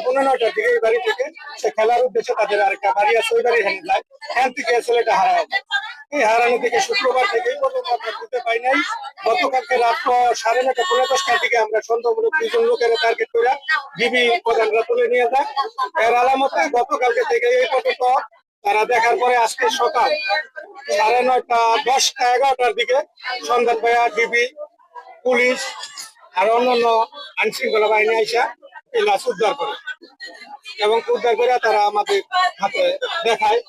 পনেরো নয়টার এই থেকে শুক্রবার থেকে এই পর্যন্ত আমরা পাই নাই। গতকালকে রাত সাড়ে পনেরো দশটার দিকে আমরা তুলে নিয়ে আলামতে গতকালকে থেকে এই পর্যন্ত তারা দেখার পরে আজকে সকাল সাড়ে নয়টা, দশটা, এগারোটার দিকে সন্ধান পাইয়া ডিবি, পুলিশ আর অন্যান্য আইন শৃঙ্খলা বাহিনী আইসা এই লাশ উদ্ধার করে। এবং উদ্ধার করে তারা আমাদের হাতে দেখায়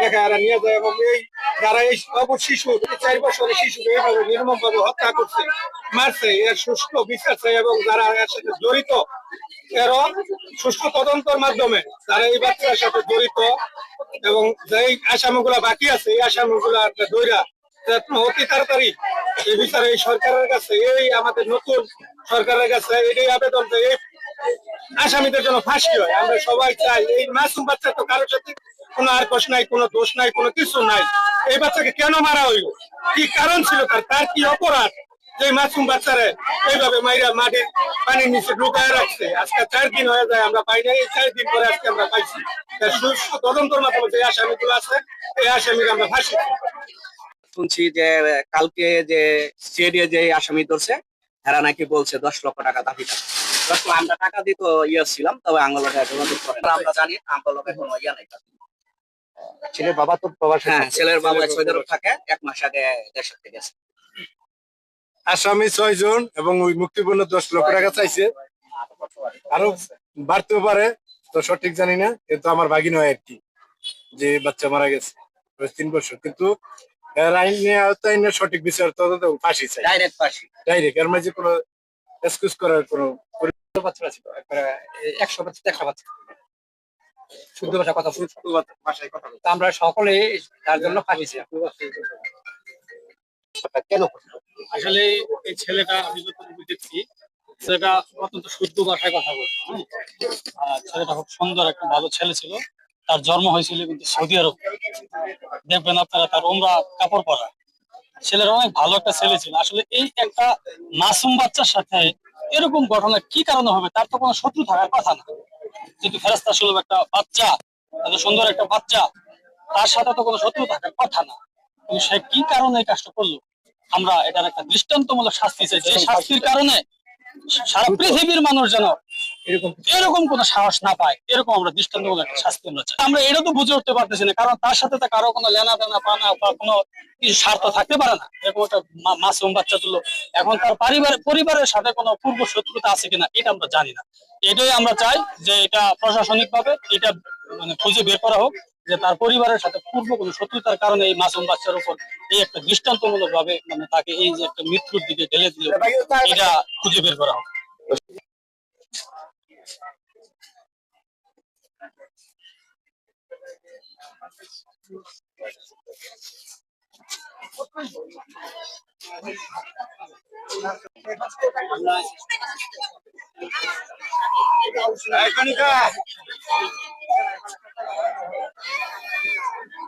দেখায় এরা নিয়ে যায় এবং এই যারা এই অবুধ শিশু চার বছরের শিশুকে এইভাবে নির্মম ভাবে হত্যা করছে, মারছে, এর সুষ্ঠু বিচার চাই এবং যারা এর সাথে জড়িত, এরও সুষ্ঠু তদন্তের মাধ্যমে তারা এই বাচ্চার সাথে জড়িত এবং যেই আসামিগুলা বাকি আছে, এই আসামিগুলা দৈরা অতি তাড়াতাড়ি এই বিচারে এই সরকারের কাছে, এই আমাদের নতুন সরকারের কাছে এটাই আবেদন যে এই আসামিদের জন্য ফাঁসি হয়। আমরা সবাই চাই, এই মাসুম বাচ্চা তো কারোর সাথে কোনো আর কষ্ট নাই, কোনো দোষ নাই, কোনো কিছু নাই। এই বাচ্চাকে কেন মারা হইল? কি কারণ ছিল তার? তার কি অপরাধ? যে মাসুম বাচ্চারে এইভাবে মাইরা মাটির পানির নিচে ঢুকায় রাখছে। আজকে চার দিন হয়ে যায় আমরা পাই নাই। চার দিন পরে আজকে আমরা পাইছি। তার সুষ্ঠু তদন্তর মাধ্যমে যে আসামিগুলো আছে এই আসামিকে আমরা ফাঁসি শুনছি যে কালকে যে স্টেডিয়ে যে আসামি ধরছে এরা নাকি বলছে দশ লক্ষ টাকা দাবি টাকা দশ লক্ষ আমরা টাকা দিতে ইয়ে ছিলাম তবে আঙ্গলকে যোগাযোগ করে। আমরা জানি আঙ্গলকে কোনো ইয়ে নাই ছেলের বাবা তো প্রবাসে হ্যাঁ ছেলের বাবা সৌদি থাকে এক মাস আগে দেশের থেকে গেছে। আসামি ছয় জন এবং ওই মুক্তিপূর্ণ দশ লক্ষ টাকা চাইছে। আরও বাড়তেও পারে তো সঠিক জানি না কিন্তু আমার ভাগিন হয় আর কি যে বাচ্চা মারা গেছে তিন বছর। কিন্তু আইনে আওতায় না সঠিক বিচার তদন্ত ফাঁসি চাই। ডাইরেক্ট ডাইরেক্ট এর মাঝে কোনো এক্সকিউজ করার কোনো বাচ্চা ছিল? একশো বাচ্চা একটা বাচ্চা। শুদ্ধ ভাষা কথা শুদ্ধ ভাষায় কথা আমরা সকলে তার জন্য আসলে এই ছেলেটা, আমি যতটুকু বুঝেছি ছেলেটা অত্যন্ত শুদ্ধ ভাষায় কথা বলতো? আর ছেলেটা খুব সুন্দর একটা ভালো ছেলে ছিল। তার জন্ম হয়েছিল কিন্তু সৌদি আরব। দেখবেন আপনারা তার ওমরা কাপড় পরা। ছেলের অনেক ভালো একটা ছেলে ছিল। আসলে এই একটা মাসুম বাচ্চার সাথে এরকম ঘটনা কি কারণে হবে, তার তো কোনো শত্রু থাকার কথা না। যেহেতু ফেরাস্তা সুলভ একটা বাচ্চা এত সুন্দর একটা বাচ্চা, তার সাথে তো কোনো শত্রু থাকার কথা না। কিন্তু সে কি কারণে এই কাজটা করল? আমরা এটার একটা দৃষ্টান্তমূলক শাস্তি চাই যে শাস্তির কারণে সারা পৃথিবীর মানুষ যেন এরকম এরকম কোন সাহস না পায় এরকম আমরা দৃষ্টান্তমূলক একটা শাস্তি আমরা চাই। আমরা এটা তো বুঝে উঠতে পারতেছি না কারণ তার সাথে তো কারও কোনো লেনা দেনা পানা বা কোনো কিছু স্বার্থ থাকতে পারে না। এরকম একটা মাসুম বাচ্চা তুলো এখন তার পরিবার পরিবারের সাথে কোনো পূর্ব শত্রুতা আছে কিনা এটা আমরা জানি না। এটাই আমরা চাই যে এটা প্রশাসনিক ভাবে এটা মানে খুঁজে বের করা হোক যে তার পরিবারের সাথে পূর্ব কোনো শত্রুতার কারণে এই মাসুম বাচ্চার উপর এই একটা দৃষ্টান্তমূলক ভাবে মানে তাকে এই যে একটা মৃত্যুর দিকে ঢেলে দিল, এটা খুঁজে বের করা হোক।